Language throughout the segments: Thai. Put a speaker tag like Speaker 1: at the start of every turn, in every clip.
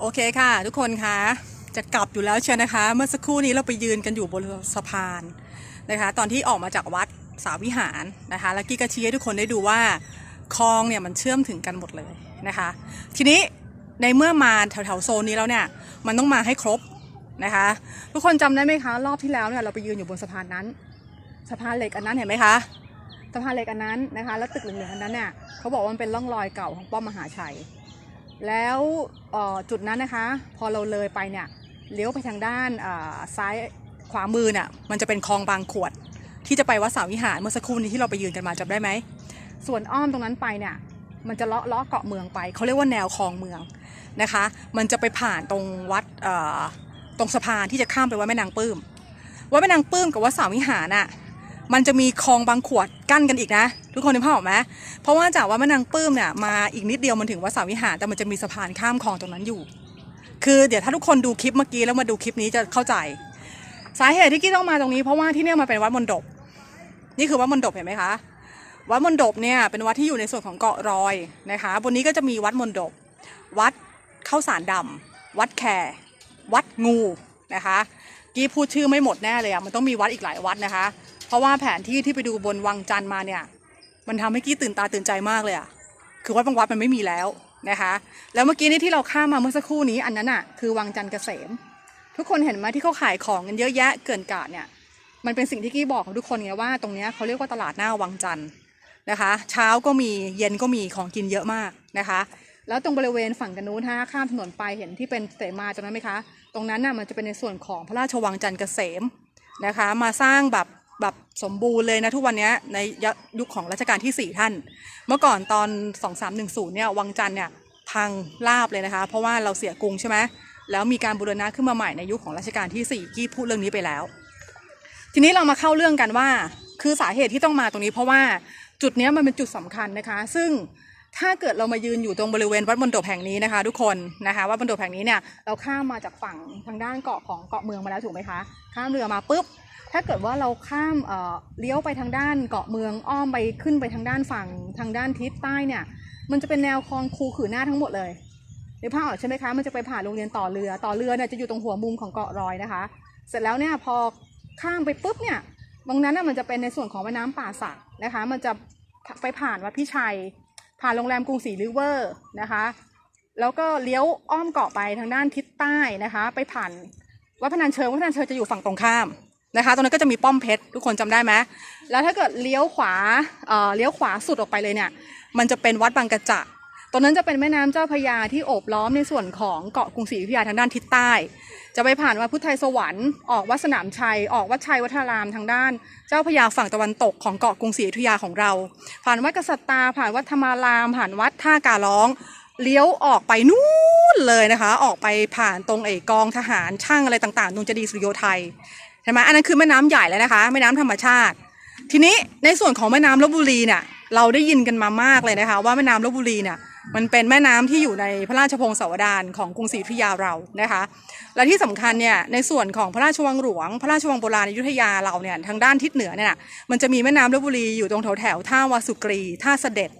Speaker 1: โอเคค่ะ ทุกคนคะจะกลับอยู่แล้วเชียวนะคะ เมื่อสักครู่นี้เราไปยืนกันอยู่บนสะพานนะคะ ตอนที่ออกมาจากวัดสาวิหารนะคะแล้วกี้ก็ชี้ให้ทุกคนได้ดูว่าคลองเนี่ยมันเชื่อมถึงกันหมดเลยนะคะ ทีนี้ในเมื่อมาแถวๆโซนนี้แล้วเนี่ยมันต้องมาให้ครบนะคะ ทุกคนจำได้ไหมคะรอบที่แล้วเนี่ยเราไปยืนอยู่บนสะพานนั้น สะพานเหล็กอันนั้นเห็นไหมคะสะพานเหล็กอันนั้นนะคะ แล้วตึกเหลืองๆอันนั้นเนี่ยเขาบอกว่ามันเป็นร่องรอยเก่าของป้อมมหาชัย แล้วจุดนั้นนะคะ พอเราเลยไปเนี่ยเลี้ยวไปทางด้านซ้ายขวามือเนี่ยมันจะเป็นคลองบางขวด ที่จะไปวัดสาวิหารเมื่อสักครู่นี้ที่เราไปยืนกันมาจำได้ไหมส่วนอ้อมตรงนั้นไปเนี่ยมันจะเลาะเลาะเกาะเมืองไปเขาเรียกว่าแนวคลองเมืองนะคะ มันจะไปผ่านตรงวัดตรงสะพานที่จะข้ามไปวัดแม่นางปื้มวัดแม่นางปื้มกับวัดสาวิหารน่ะ มันจะมีคลองบางขวดกั้นกันอีกนะ ทุกคนนึกภาพออกไหมเพราะว่าจากวัดแม่นางปื้มเนี่ยมาอีกนิดเดียวมันถึงวัดสาวิหารแต่มันจะมีสะพานข้ามคลองตรงนั้นอยู่ คือเดี๋ยวถ้าทุกคนดูคลิปเมื่อกี้แล้วมาดูคลิปนี้จะเข้าใจ สาเหตุที่กี้ต้องมาตรงนี้เพราะว่าที่เนี่ยมันเป็นวัดมณฑปนี่คือวัดมณฑปเห็นไหมคะวัดมณฑปเนี่ยเป็นวัดที่อยู่ในส่วนของเกาะรอยนะคะบนนี้ก็จะมีวัดมณฑปวัดเข้าสารดำวัดแครวัดงูนะคะกี้พูดชื่อไม่หมดแน่เลยอะมันต้องมีวัดอีกหลายวัดนะคะ เพราะว่าแผนที่ที่ไปดูบนวังจันทร์มาเนี่ย มันทำให้กี้ตื่นตาตื่นใจมากเลยอะคือวัดบางวัดมันไม่มีแล้วนะคะ แล้วเมื่อกี้นี้ที่เราข้ามมาเมื่อสักครู่นี้อันนั้นอะคือวังจันทร์เกษม ทุกคนเห็นไหมที่เขาขายของกันเยอะแยะเกินกาดเนี่ย มันเป็นสิ่งที่กี้บอกของทุกคนไงว่าตรงนี้เขาเรียกว่าตลาดหน้าวังจันทร์นะคะ เช้าก็มีเย็นก็มีของกินเยอะมากนะคะ แล้วตรงบริเวณฝั่งกันนู้นถ้าข้ามถนนไปเห็นที่เป็นเสมาตรงนั้นไหมคะ ตรงนั้นน่ะมันจะเป็นในส่วนของพระราชวังจันทร์เกษมนะคะ มาสร้างแบบ แบบสมบูรณ์เลยนะทุกวันนี้ในยุคของรัชกาลที่ 4 ท่าน เมื่อก่อนตอน 2310เนี่ยวังจันทร์เนี่ยพังราบเลยนะคะ เพราะว่าเราเสียกรุงใช่ไหมแล้วมีการบูรณะขึ้นมาใหม่ในยุคของรัชกาลที่4กี้พูดเรื่องนี้ไปแล้ว ทีนี้เรามาเข้าเรื่องกันว่า คือสาเหตุที่ต้องมาตรงนี้เพราะว่าจุดนี้มันเป็นจุดสำคัญนะคะ ซึ่ง ถ้าเกิดเรามายืนอยู่ตรงบริเวณวัดมณฑปแห่งนี้นะคะ ทุกคนนะคะวัดมณฑปแห่งนี้เนี่ยเราข้ามมาจากฝั่งทางด้านเกาะของเกาะเมืองมาแล้วถูกไหมคะข้ามเรือมาปุ๊บถ้าเกิดว่าเราข้ามเอ่อเลี้ยวไปทางด้านเกาะเมืองอ้อมไปขึ้นไปทางด้านฝั่งทางด้านทิศใต้เนี่ย มันจะเป็นแนวคลองคูขือหน้าทั้งหมดเลยในภาพออกใช่ไหมคะมันจะไปผ่านโรงเรียนต่อเรือต่อเรือเนี่ยจะอยู่ตรงหัวมุมของเกาะรอยนะคะ เสร็จแล้วเนี่ยพอข้ามไปปุ๊บเนี่ยตรงนั้นน่ะมันจะเป็นในส่วนของแม่น้ำป่าสักนะคะ มันจะไปผ่านวัดพิชัย ผ่านโรงแรมกรุงศรีริเวอร์นะคะ แล้วก็เลี้ยวอ้อมเกาะไปทางด้านทิศใต้นะคะ ไปผ่านวัดพนัญเชิงวัดพนัญเชิงจะอยู่ฝั่งตรงข้ามนะคะ ตรงนั้นก็จะมีป้อมเพชรทุกคนจำได้ไหมแล้วถ้าเกิดเลี้ยวขวาเเลี้ยวขวาสุดออกไปเลยเนี่ย มันจะเป็นวัดบางกระจะ ตรงนั้นจะเป็นแม่น้ำเจ้าพยาที่โอบล้อมในส่วนของเกาะกรุงศรีอยุธยาทางด้านทิศใต้ จะไปผ่านวัดพุทธไทยสวรรค์ออกวัดสนามชัย ออกวัดชัยวัฒนารามทางด้าน เจ้าพยาฝั่งตะวันตกของเกาะกรุงศรีอยุธยาของเรา ผ่านวัดกษัตริย์ตาผ่านวัดธรรมาราม ผ่านวัดท่ากาล้องเลี้ยวออกไปนู่นเลยนะคะ ออกไปผ่านตรงเอกองทหารช่างอะไรต่างๆตรงเจดีสุริโยไทยใช่ไหมอันนั้นคือแม่น้ำใหญ่แล้วนะคะ แม่น้ำธรรมชาติ ทีนี้ในส่วนของแม่น้ำลบบุรีเนี่ยเราได้ยินกันมามากเลยนะคะ ว่าแม่น้ำลบบุรีเนี่ย มันเป็นแม่น้ำที่อยู่ในพระราชพงศาวดารของกรุงศรีอยุธยาเรานะคะ และที่สำคัญเนี่ยในส่วนของพระราชวังหลวง พระราชวังโบราณอยุธยาเราเนี่ยทางด้านทิศเหนือเนี่ยมันจะมีแม่น้ำลบบุรีอยู่ตรงแถวแถวท่าวาสุกรีท่าเสด็จ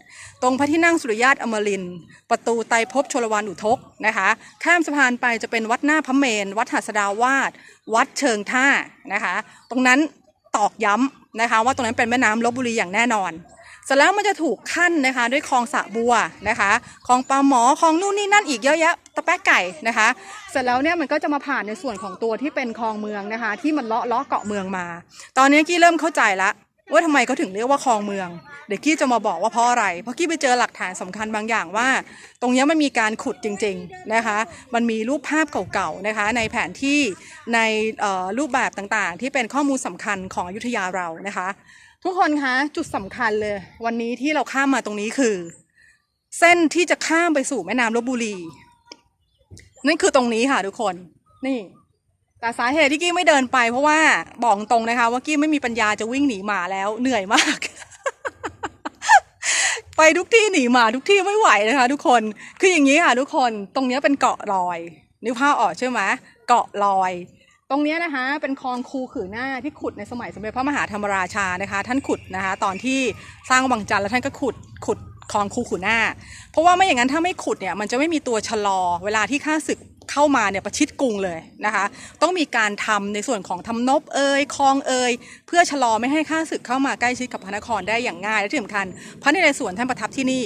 Speaker 1: ตรงพระที่นั่งสุริยาตอมริน ประตูไตรภพชลวานอุทกนะคะข้ามสะพานไปจะเป็นวัดหน้าพระเมน วัดหัสดาวาสวัดเชิงท่านะคะ ตรงนั้นตอกย้ำนะคะว่าตรงนั้นเป็นแม่น้ำลบบุรีอย่างแน่นอน สร็จแล้วมันจะถูกขั้นนะคะ ด้วยคลองสะบัวนะคะคลองปลาหมอคลองนู่นนี่นั่นอีกเยอะแยะตะแป๊กไก่นะคะ เสร็จแล้วเนี่ยมันก็จะมาผ่านในส่วนของตัวที่เป็นคลองเมืองนะคะ ที่มันเลาะเลาะเกาะเมืองมา ตอนนี้กี้เริ่มเข้าใจละว่าทำไมเขาถึงเรียกว่าคลองเมือง เดี๋ยวกี้จะมาบอกว่าเพราะอะไร เพราะกี้ไปเจอหลักฐานสำคัญบางอย่างว่า ตรงนี้มันมีการขุดจริงๆนะคะ มันมีรูปภาพเก่าๆนะคะ ในแผนที่ในรูปแบบต่างๆ ที่เป็นข้อมูลสำคัญของอยุธยาเรานะคะ ทุกคนคะจุดสำคัญเลย วันนี้ที่เราข้ามมาตรงนี้คือ เส้นที่จะข้ามไปสู่แม่น้ำลบบุรี นั่นคือตรงนี้ค่ะทุกคน นี่ แต่สาเหตุที่กี้ไม่เดินไป เพราะว่าบอกตรงนะคะ ว่ากี้ไม่มีปัญญาจะวิ่งหนีหมาแล้ว เหนื่อยมาก ไปทุกที่หนีหมาทุกที่ไม่ไหวนะคะ ทุกคนคืออย่างนี้ค่ะ ทุกคนตรงนี้เป็นเกาะลอยนึกภาพออกใช่ไหมเกาะลอย ตรงนี้นะคะเป็นคลองคูขือหน้าที่ขุดในสมัยสมเด็จพระมหาธรรมราชานะคะ ท่านขุดนะคะ ตอนที่สร้างวังจันทร์แล้วท่านก็ขุดขุดคลองคูขือหน้า เพราะว่าไม่อย่างนั้นถ้าไม่ขุดเนี่ยมันจะไม่มีตัวชะลอ เวลาที่ข้าศึกเข้ามาเนี่ยประชิดกรุงเลยนะคะ ต้องมีการทำในส่วนของทำนบเอยคลองเอยเพื่อชะลอไม่ให้ข้าศึกเข้ามาใกล้ชิดกับพระนครได้อย่างง่ายและที่สำคัญพระนเรศวรท่านประทับที่นี่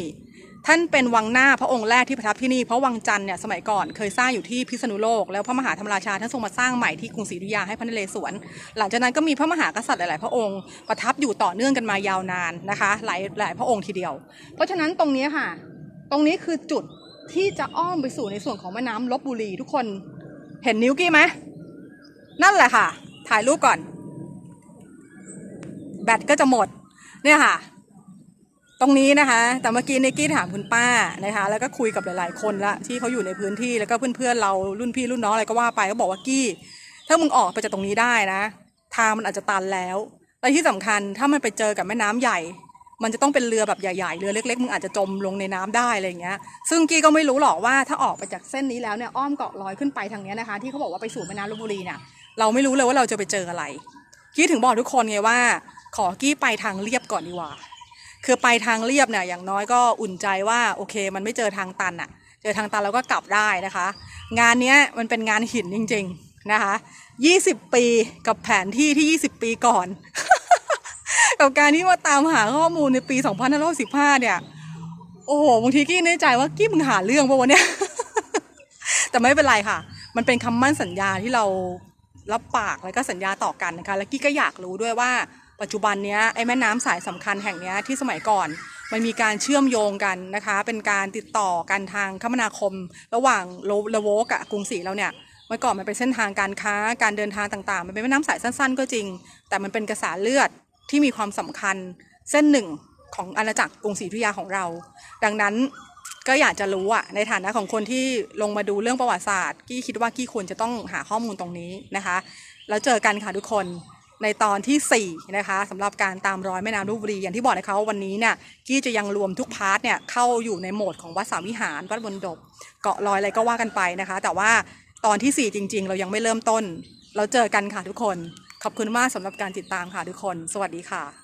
Speaker 1: ท่านเป็นวังหน้าพระองค์แรกที่ประทับที่นี่ เพราะวังจันทร์เนี่ยสมัยก่อนเคยสร้างอยู่ที่พิษณุโลก แล้วพระมหาธรรมราชาท่านทรงมาสร้างใหม่ที่กรุงศรีอยุธยาให้พระนเรศวร หลังจากนั้นก็มีพระมหากษัตริย์หลาย ๆ พระองค์ประทับอยู่ต่อเนื่องกันมายาวนานนะคะ หลายหลายพระองค์ทีเดียว เพราะฉะนั้นตรงนี้ค่ะ ตรงนี้คือจุดที่จะอ้อมไปสู่ในส่วนของแม่น้ำลบบุรีทุกคนเห็นนิ้วกี้ไหมนั่นแหละค่ะ ถ่ายรูปก่อน แบตก็จะหมด เนี่ยค่ะ ตรงนี้นะคะ แต่เมื่อกี้เนกกี้ถามคุณป้านะคะ แล้วก็คุยกับหลาย ๆ คนละที่เขาอยู่ในพื้นที่แล้วก็เพื่อนๆเรารุ่นพี่รุ่นน้องอะไรก็ว่าไปก็บอกว่ากี้ ถ้ามึงออกไปจากตรงนี้ได้นะ ทางมันอาจจะตันแล้วและที่สำคัญถ้ามันไปเจอกับแม่น้ำใหญ่ มันจะต้องเป็นเรือแบบใหญ่ๆเรือเล็ก ๆ มึงอาจจะจมลงในน้ำได้อะไรอย่างเงี้ย ซึ่งกี้ก็ไม่รู้หรอกว่าถ้าออกไปจากเส้นนี้แล้วเนี่ยอ้อมเกาะลอยขึ้นไปทางเนี้ยนะคะ ที่เขาบอกว่าไปสู่แม่น้ำลบบุรีเนี่ยเราไม่รู้เลยว่าเราจะไปเจออะไร กี้ถึงบอกทุกคนไงว่า ขอกี้ไปทางเรียบก่อนดีกว่า คือไปทางเรียบเนี่ยอย่างน้อยก็อุ่นใจว่าโอเค มันไม่เจอทางตันอะเจอทางตันเราก็กลับได้นะคะ งานนี้มันเป็นงานหินจริง ๆนะคะ 20 ปีกับแผนที่ที่ 20 ปีก่อน กับการที่มาตามหาข้อมูลในปี2515เนี่ยโอ้โหบางทีกี้ในใจว่ากี้มึงหาเรื่องปะวะเนี่ยแต่ไม่เป็นไรค่ะ มันเป็นคำมั่นสัญญาที่เรารับปากแล้วก็สัญญาต่อกันนะคะ แล้วกี้ก็อยากรู้ด้วยว่า ปัจจุบันเนี้ยไอ้แม่น้ำสายสำคัญแห่งเนี้ยที่สมัยก่อนมันมีการเชื่อมโยงกันนะคะ เป็นการติดต่อกันทางคมนาคม ระหว่างโลละโวกับกรุงศรีเราเนี่ยเมื่อก่อนมันเป็นเส้นทางการค้าการเดินทางต่างๆ มันเป็นแม่น้ำสายสั้น ๆ ก็จริง แต่มันเป็นกระแสเลือดที่มีความสำคัญเส้นหนึ่งของอาณาจักรกรุงศรีอยุธยาของเรา ดังนั้นก็อยากจะรู้อะในฐานะของคนที่ลงมาดูเรื่องประวัติศาสตร์ กี้คิดว่ากี้ควรจะต้องหาข้อมูลตรงนี้นะคะ แล้วเจอกันค่ะทุกคน ในตอนที่4นะคะสำหรับการตามรอยแม่น้ำลูบุรีอย่างที่บอกนะคะว่าวันนี้เนี่ยกี้จะยังรวมทุกพาร์ทเนี่ยเข้าอยู่ในโหมดของวัดสามวิหารวัดบนดบเกาะลอยอะไรก็ว่ากันไปนะคะ แต่ว่าตอนที่ 4 จริง ๆ เรายังไม่เริ่มต้น เราเจอกันค่ะทุกคน ขอบคุณมากสำหรับการติดตามค่ะทุกคน สวัสดีค่ะ